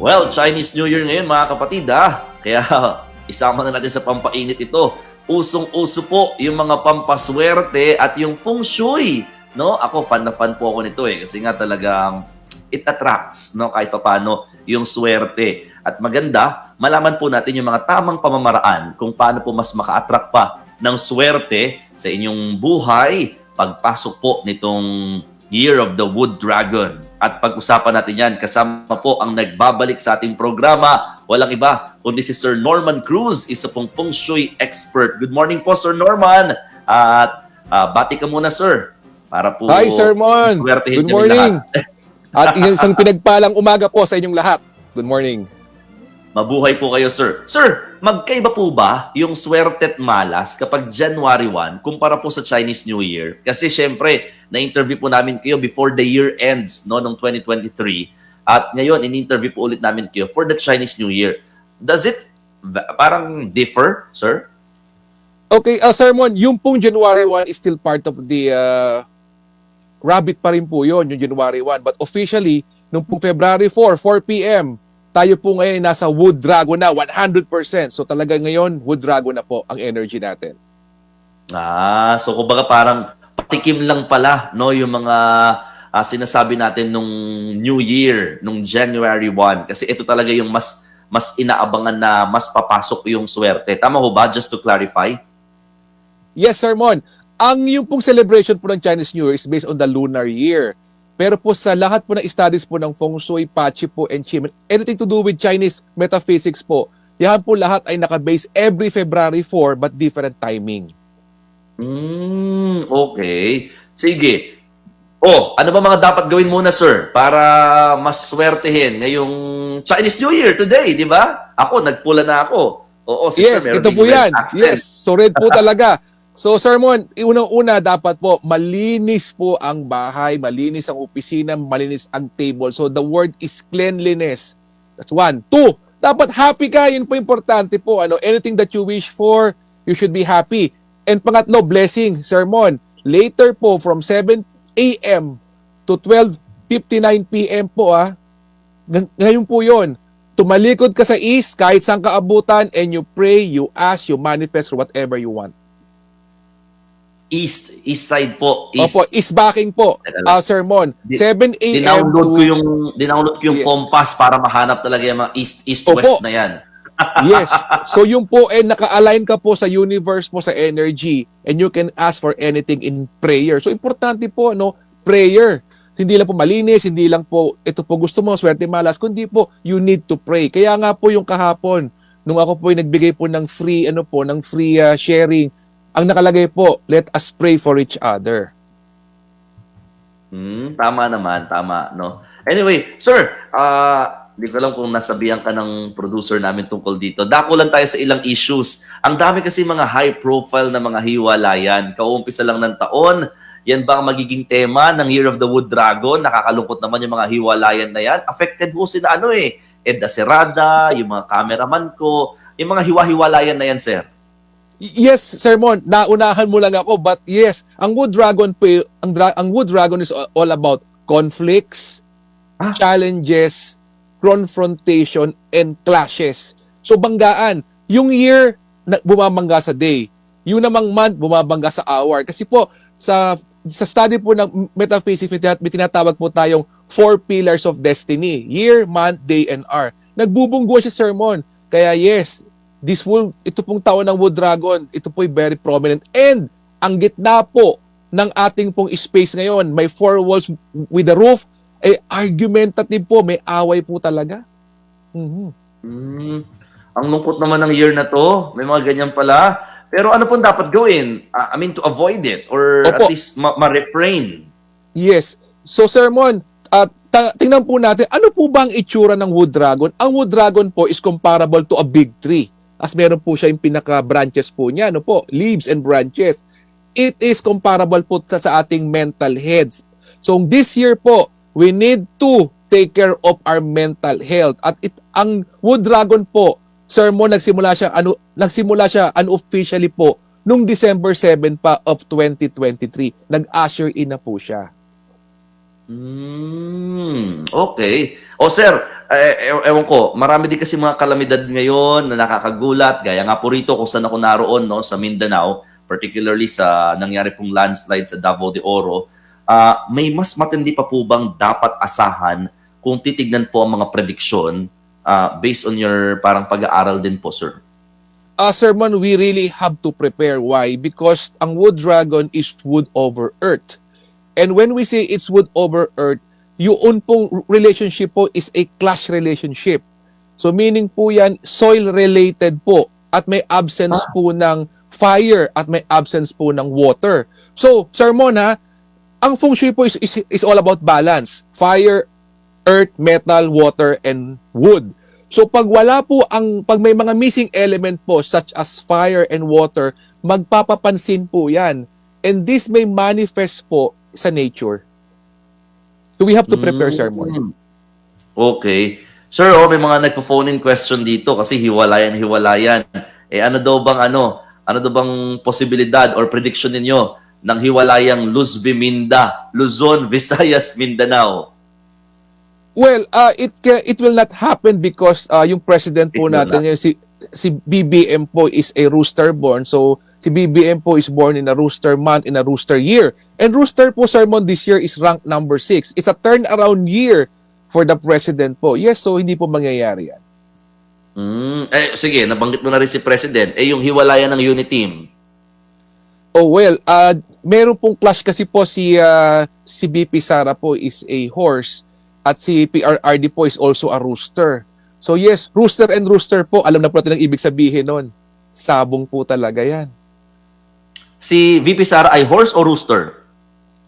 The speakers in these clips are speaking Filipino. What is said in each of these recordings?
Well, Chinese New Year ngayon mga kapatid ha. Kaya isama na natin sa pampainit ito. Usong-uso po yung mga pampaswerte at yung feng shui. No? Ako, fan na fan po ako nito eh. Kasi nga talagang it attracts no? kahit paano yung swerte. At maganda, malaman po natin yung mga tamang pamamaraan kung paano po mas maka-attract pa ng swerte sa inyong buhay pagpasok po nitong Year of the Wood Dragon. At pag-usapan natin yan, kasama po ang nagbabalik sa ating programa. Walang iba, kundi si Sir Norman Cruz, isa pong feng shui expert. Good morning po, Sir Norman. At ah, bati ka muna, Sir. Para po Hi, Sir Mon. Good morning. At isang pinagpalang umaga po sa inyong lahat. Good morning. Mabuhay po kayo, sir. Sir, magkaiba po ba yung swerte at malas kapag January 1 kumpara po sa Chinese New Year? Kasi syempre, na-interview po namin kayo before the year ends no, ng 2023. At ngayon, in-interview po ulit namin kayo for the Chinese New Year. Does it parang differ, sir? Okay, uh, Sir Mon, yung pong January 1 is still part of the uh, rabbit pa rin po yun, yung January 1. But officially, nung pong February 4, 4 p.m., tayo po ngayon nasa Wood Dragon na 100%. So talaga ngayon, Wood Dragon na po ang energy natin. Ah, so kumbaga parang patikim lang pala no yung mga ah, sinasabi natin nung New Year, nung January 1 kasi ito talaga yung mas mas inaabangan na mas papasok yung swerte. Tama ho ba just to clarify? Yes, Sir Mon. Ang yung pong celebration po ng Chinese New Year is based on the lunar year. Pero po sa lahat po ng studies po ng Feng Shui, Pachi po, and Qi, anything to do with Chinese metaphysics po, yan po lahat ay nakabase every February 4 but different timing. Hmm, okay. Sige. Oh, ano ba mga dapat gawin muna, sir, para mas swertehin ngayong Chinese New Year today, di ba? Ako, nagpula na ako. Oo, si yes, sir, meron ito po yan. accent. Yes, so red po talaga. So, Sir Mon, unang-una dapat po, malinis po ang bahay, malinis ang opisina, malinis ang table. So, the word is cleanliness. That's one. Two, dapat happy ka. Yun po importante po. Ano, anything that you wish for, you should be happy. And pangatlo, blessing, Sir Mon. Later po, from 7 a.m. to 12.59 p.m. po, ah, ng- ngayon po yon tumalikod ka sa east kahit saan ka abutan and you pray, you ask, you manifest for whatever you want. East, east side po. East. Opo, east backing po, uh, sermon. Di- 7 a.m. Dinownload ko yung dinownload ko yung Yes. compass para mahanap talaga yung mga east east Opo. west na yan. Yes. So yung po, eh, naka-align ka po sa universe po, sa energy, and you can ask for anything in prayer. So importante po, no, prayer. Hindi lang po malinis, hindi lang po, ito po gusto mo, swerte malas, kundi po, you need to pray. Kaya nga po yung kahapon, nung ako po yung nagbigay po ng free, ano po, ng free uh, sharing, ang nakalagay po, let us pray for each other. Hmm, tama naman, tama, no. Anyway, sir, ah, di ko alam kung nasabihan ka ng producer namin tungkol dito. Dako lang tayo sa ilang issues. Ang dami kasi mga high profile na mga hiwalayan. Kauumpisa lang ng taon. Yan ba ang magiging tema ng Year of the Wood Dragon? Nakakalungkot naman yung mga hiwalayan na yan. Affected ho sila ano eh. Ed Acerada, yung mga cameraman ko, yung mga hiwa-hiwalayan na yan, sir. Yes, Sermon, naunahan mo lang ako, but yes, ang Wood Dragon ang, dra- ang Wood Dragon is all all about conflicts, Ah. challenges, confrontation, and clashes. So banggaan, yung year na bumabangga sa day, yung namang month bumabangga sa hour. Kasi po, sa sa study po ng metaphysics, may tina- may tinatawag po tayong four pillars of destiny. Year, month, day, and hour. Nagbubunggo siya sermon. Kaya yes, this will, ito pong taon ng Wood Dragon, ito po'y very prominent. And, ang gitna po ng ating pong space ngayon, may four walls with a roof, ay argumentative po, may away po talaga. Mhm. Hmm. Ang lungkot naman ng year na to. May mga ganyan pala. Pero ano pong dapat gawin? Ah, I mean, to avoid it or at Opo. least ma- ma-refrain. Yes. So, Sermon, at ta- tingnan po natin, ano po ba ang itsura ng wood dragon? Ang wood dragon po is comparable to a big tree. As meron po siya yung pinaka-branches po niya, ano po, leaves and branches. It is comparable po sa ating mental heads. So, this year po, we need to take care of our mental health. At it, ang wood dragon po, sermon nagsimula siya ano nagsimula siya unofficially po nung December 7 pa of 2023. Nag-usher in na po siya. Hmm. Okay. O sir, eh, e- ewan ko, marami din kasi mga kalamidad ngayon na nakakagulat. Gaya nga po rito kung saan ako naroon no, sa Mindanao, particularly sa nangyari pong landslide sa Davao de Oro. Ah, may mas matindi pa po bang dapat asahan kung titignan po ang mga prediksyon ah, based on your parang pag-aaral din po, sir? uh, sermon, we really have to prepare. Why? Because ang wood dragon is wood over earth. And when we say it's wood over earth, yung pong relationship po is a clash relationship. So meaning po yan, soil related po at may absence po ng fire at may absence po ng water. So, sermon ha, ang feng shui po is, is, is all about balance. Fire, earth, metal, water, and wood. So pag wala po ang pag may mga missing element po such as fire and water, magpapapansin po 'yan. And this may manifest po sa nature. So we have to prepare Mm. sermon. Okay. Sir, oh, may mga nagpo-phone in question dito kasi hiwalayan, hiwalayan. Eh ano daw bang ano? Ano daw bang posibilidad or prediction ninyo ng hiwalayang Luz Biminda, Luzon, Visayas, Mindanao? Well, uh, it it will not happen because uh, yung president po It natin yung si si BBM po is a rooster born. So si BBM po is born in a rooster month in a rooster year. And rooster po sermon this year is ranked number 6. It's a turnaround year for the president po. Yes, so hindi po mangyayari yan. Mm, eh sige, nabanggit mo na rin si President. Eh yung hiwalayan ng unit team. Oh well, uh, meron pong clash kasi po si uh, si BP Sara po is a horse at si PRRD po is also a rooster. So yes, rooster and rooster po, alam na po natin ang ibig sabihin nun. Sabong po talaga yan. Si VP Sara ay horse o rooster?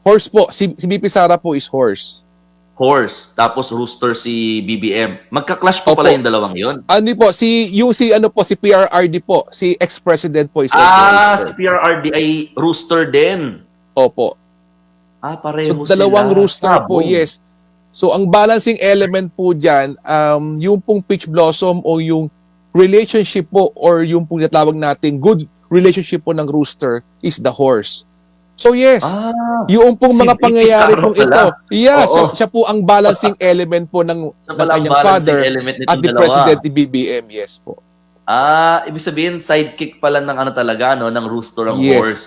Horse po, si, si BP Sara po is horse. Horse, tapos rooster si BBM. Magka-clash po Opo. pala yung dalawang yon. Ano po, si, yung si ano po, si PRRD po, si ex-president po is also Ah, si rooster. PRRD ay rooster din. Opo. Ah, pareho So dalawang sila. rooster po, Sabong. yes. So ang balancing element po diyan, um yung pong peach blossom o yung relationship po or yung pong tinatawag nating good relationship po ng rooster is the horse. So yes, Ah, yung pong mga pangyayari pong pala. ito. Yeah, Oo. siya, siya po ang balancing element po ng, ng kanyang father at the dalawa. president ni BBM. Yes po. Ah, ibig sabihin sidekick pala ng ano talaga no, ng rooster ang Yes. horse.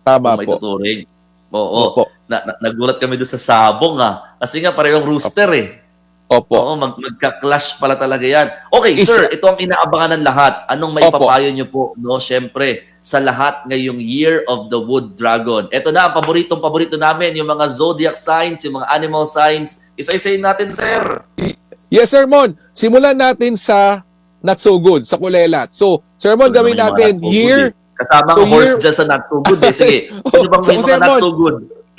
Tama po. tuturing. Oo. Opo. Na, na- nagulat kami doon sa sabong ah. Kasi nga parehong rooster eh. Opo. Oo, mag, magka-clash pala talaga yan. Okay, Is- sir, ito ang inaabangan ng lahat. Anong may Opo. nyo po, no? Siyempre, sa lahat ngayong Year of the Wood Dragon. Ito na, ang paboritong paborito namin, yung mga zodiac signs, yung mga animal signs. Isa-isayin natin, sir. Yes, Sir Mon. Simulan natin sa not so good, sa kulelat. So, Sir Mon, gawin natin not year eh. Kasama So, ang horse year- dyan sa not so good eh. Sige, ano bang So, may Sir mga not Mon, so good?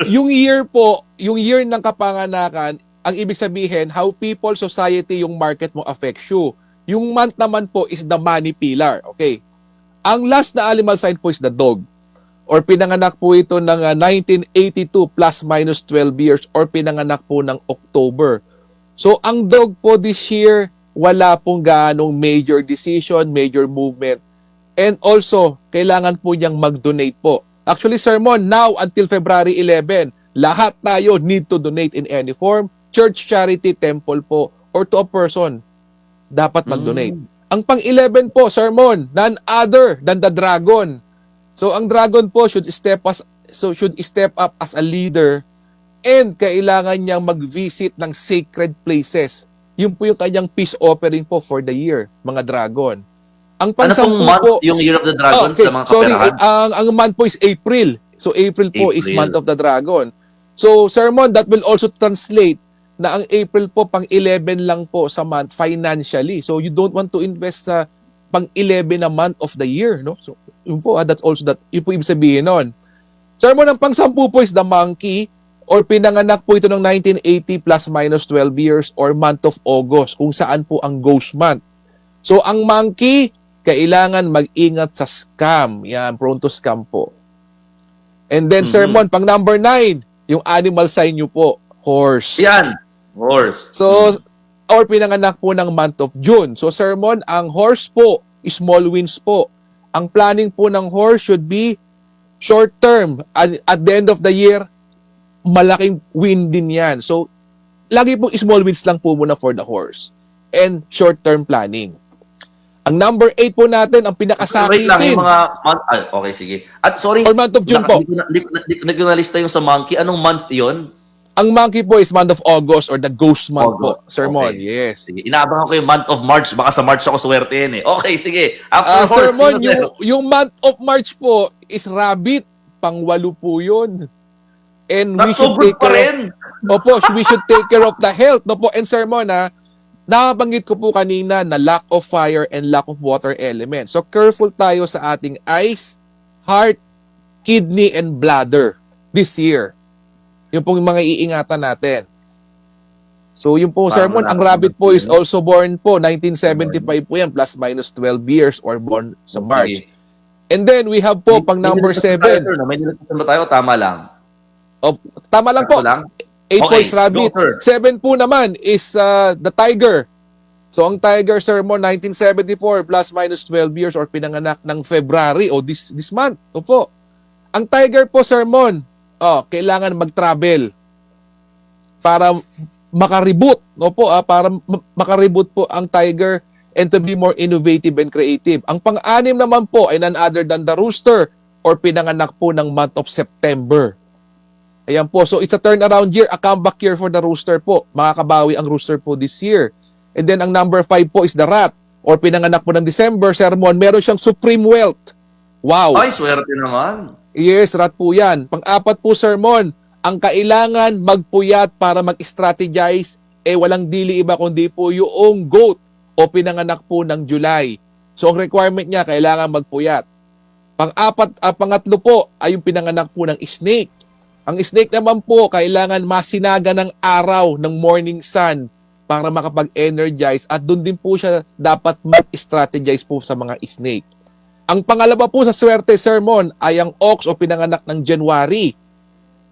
yung year po, yung year ng kapanganakan, ang ibig sabihin, how people, society, yung market mo affects you. Yung month naman po is the money pillar. Okay. Ang last na animal sign po is the dog. Or pinanganak po ito ng ah, 1982 plus minus 12 years or pinanganak po ng October. So ang dog po this year, wala pong ganong major decision, major movement. And also, kailangan po niyang mag-donate po. Actually, sermon, now until February 11, lahat tayo need to donate in any form, church, charity, temple po, or to a person. Dapat mag-donate. Mm. Ang pang-11 po, sermon, none other than the dragon. So ang dragon po should step as so should step up as a leader and kailangan niyang mag-visit ng sacred places. Yun po yung kanyang peace offering po for the year, mga dragon. Ang Ano pong month po, yung Year of the Oh, Dragon okay. sa mga Sorry, kaperahan? eh, ang, ang month po is April. So April po is April. month of the dragon. So sermon, that will also translate na ang April po pang 11 lang po sa month financially. So you don't want to invest sa pang 11 na month of the year, no? So yun po, ah, that's also that, yun po ibig sabihin nun. Sermon, ang pang 10 po is the monkey or pinanganak po ito ng 1980 plus minus 12 years or month of August kung saan po ang ghost month. So ang monkey, kailangan mag-ingat sa scam. Yan, prone to scam po. And then, Mhm. sermon, pang number nine, yung animal sign nyo po, horse. Yan. Horse. So, or pinanganak po ng month of June. So, sermon, ang horse po, small wins po. Ang planning po ng horse should be short term. At, at the end of the year, malaking win din yan. So, lagi pong small wins lang po muna for the horse. and short-term planning. Ang number 8 po natin, ang Wait lang, pinakasakitin, yung mga month, ay, okay, sige. At sorry, or month of June po. Hindi ko na, hindi ko na, hindi ko- hindi ko nalista yung sa monkey. Anong month yon? Ang monkey po is month of August or the ghost month po, August. Sir Mon. Okay. Yes. Sige, inaabangan ko yung month of March. Baka sa March ako swerte yan eh. Okay, sige. After Ah, Sir horse, Mon, sino, yung, sir? yung month of March po is rabbit. Pangwalo po yun. And we That's so should take care of, rin. Opo, we should take care of the health. No po, and Sir Mon, ha, nakabanggit ko po kanina na lack of fire and lack of water element. So careful tayo sa ating eyes, heart, kidney, and bladder this year. Yung pong mga iingatan natin. So yung po, Para Sir Mon, ang rabbit po is also born po, 1975 po yan, plus minus 12 years or born sa March. And then we have po, pang May number ba tayo, 7. sir, no? May nilagyan ba tayo? Tama lang. Tama lang po, Tama lang? 8 Okay, points rabbit. go, sir. Seven po naman is uh, the tiger. So ang tiger sermon 1974 plus minus 12 years or pinanganak ng February o this this month. Opo. Ang tiger po sermon, oh, kailangan mag-travel para makareboot. Opo, ah, para ma- makareboot po ang tiger and to be more innovative and creative. Ang pang-anim naman po ay none other than the rooster or pinanganak po ng month of September. Ayan po. So it's a turnaround year, a comeback year for the rooster po. Makakabawi ang rooster po this year. And then ang number 5 po is the rat or pinanganak po ng December sermon. Meron siyang supreme wealth. Wow. Ay, swerte naman. Yes, rat po yan. Pang-apat po sermon, ang kailangan magpuyat para mag-strategize eh walang dili iba kundi po yung goat o pinanganak po ng July. So ang requirement niya kailangan magpuyat. Pang-apat, ah, pangatlo po ay yung pinanganak po ng snake. Ang snake naman po kailangan masinaga ng araw ng morning sun para makapag-energize at doon din po siya dapat mag-strategize po sa mga snake. Ang pangalawa po sa swerte sermon ay ang ox o pinanganak ng January.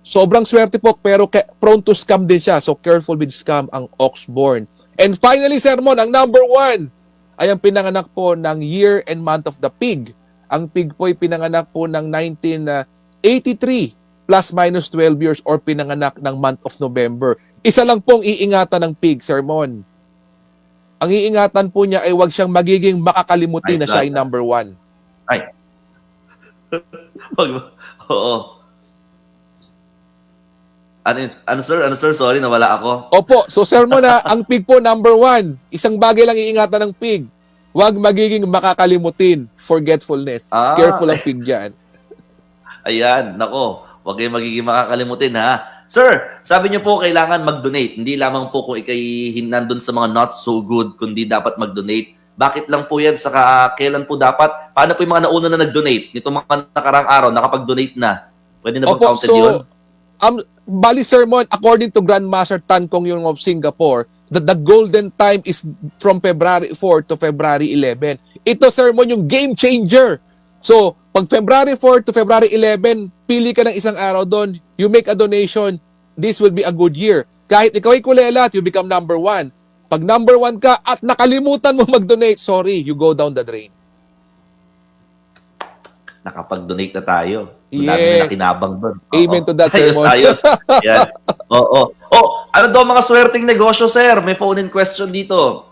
Sobrang swerte po pero prone to scam din siya. So careful with scam ang ox born. And finally sermon, ang number one ay ang pinanganak po ng year and month of the pig. Ang pig po ay pinanganak po ng 1983 plus minus 12 years or pinanganak ng month of November. Isa lang pong iingatan ng pig, sermon. Ang iingatan po niya ay wag siyang magiging makakalimutin na siya ay number one. Wag- Oo. Ano, ano sir? Ano sir? Sorry, nawala ako. Opo, so sermon na, ang pig po number one. Isang bagay lang iingatan ng pig. Huwag magiging makakalimutin. Forgetfulness. Ah. Careful ang pig dyan. Ayan, nako. Huwag kayong magiging makakalimutin ha. Sir, sabi niyo po kailangan mag-donate. Hindi lamang po kung ikay nandun sa mga not so good, kundi dapat mag-donate. Bakit lang po yan? Saka kailan po dapat? Paano po yung mga nauna na nag-donate? Nito mga nakarang araw, nakapag-donate na. Pwede na bang Opo, counted yun? so, um, bali sermon, according to Grandmaster Tan Kong Yung of Singapore, that the golden time is from February 4 to February 11. Ito sermon yung game changer. So, pag February 4 to February 11, pili ka ng isang araw doon, you make a donation, this will be a good year. Kahit ikaw ay kulelat, you become number one. Pag number one ka at nakalimutan mo mag-donate, sorry, you go down the drain. Nakapag-donate na tayo. Yes. Dami na nakinabang doon. Oo. Amen to that, ayos, sermon. Ayos, Yan. Oo. Oh, ano daw mga swerteng negosyo, sir? May phone-in question dito.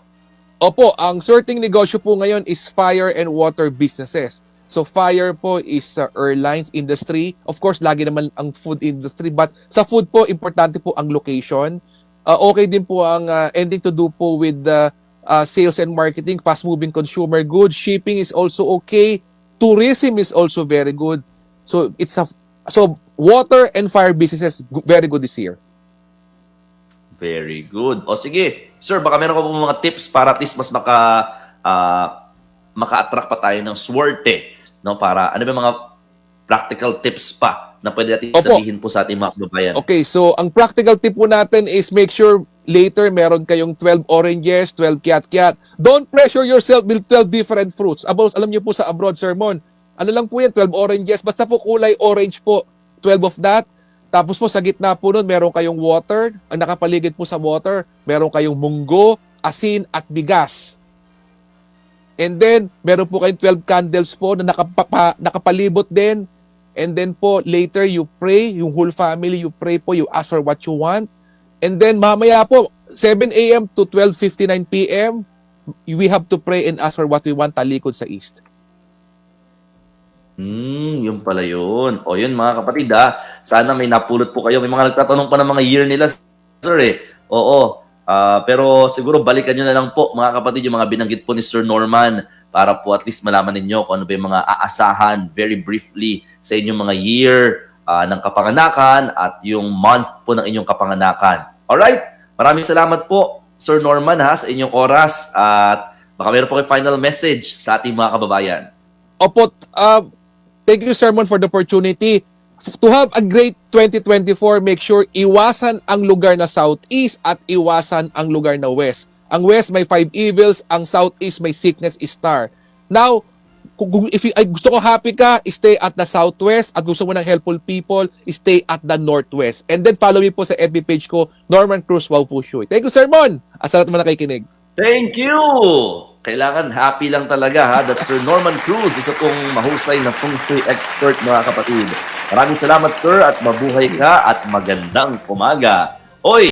Opo, ang sorting negosyo po ngayon is fire and water businesses. So fire po is sa airlines industry. Of course, lagi naman ang food industry. But sa food po, importante po ang location. Uh, okay din po ang uh, anything to do po with the uh, sales and marketing, fast-moving consumer goods. Shipping is also okay. Tourism is also very good. So it's a so water and fire businesses very good this year. Very good. O sige, sir, baka meron ka po mga tips para at least mas maka ah, maka-attract pa tayo ng swerte, no? Para ano ba mga practical tips pa na pwede natin Opo. sabihin po sa ating mga kababayan. Okay, so ang practical tip po natin is make sure later meron kayong 12 oranges, 12 kiat-kiat. Don't pressure yourself with 12 different fruits. About, alam niyo po sa abroad sermon, ano lang po yan, 12 oranges. Basta po kulay orange po, 12 of that. Tapos po sa gitna po nun, meron kayong water. Ang nakapaligid po sa water, meron kayong munggo, asin, at bigas. And then, meron po kayong 12 candles po na nakapapa, nakapalibot din. And then po, later you pray, yung whole family, you pray po, you ask for what you want. And then mamaya po, 7 a.m. to 12.59 p.m., we have to pray and ask for what we want talikod sa east. Hmm, yun pala yun. O yun mga kapatid ha, sana may napulot po kayo. May mga nagtatanong pa ng mga year nila, sir eh. Oo. Ah, pero siguro balikan nyo na lang po mga kapatid yung mga binanggit po ni Sir Norman para po at least malaman ninyo kung ano ba yung mga aasahan very briefly sa inyong mga year ah, ng kapanganakan at yung month po ng inyong kapanganakan. Alright? Maraming salamat po Sir Norman ha sa inyong oras at baka meron po kayo final message sa ating mga kababayan. Opo, uh, thank you, Sermon, for the opportunity. To have a great 2024, make sure iwasan ang lugar na Southeast at iwasan ang lugar na West. Ang West may five evils, ang Southeast may sickness star. Now, kung, if you, ay, gusto ko happy ka, stay at the Southwest. At gusto mo ng helpful people, stay at the Northwest. And then follow me po sa FB page ko, Norman Cruz Wow Fu Shui. Thank you, Sermon! Asalat mo na nakikinig. Thank you! Kailangan happy lang talaga ha. That's Sir Norman Cruz, isa pong mahusay na feng shui expert mga kapatid. Maraming salamat sir at mabuhay ka at magandang umaga. Oy!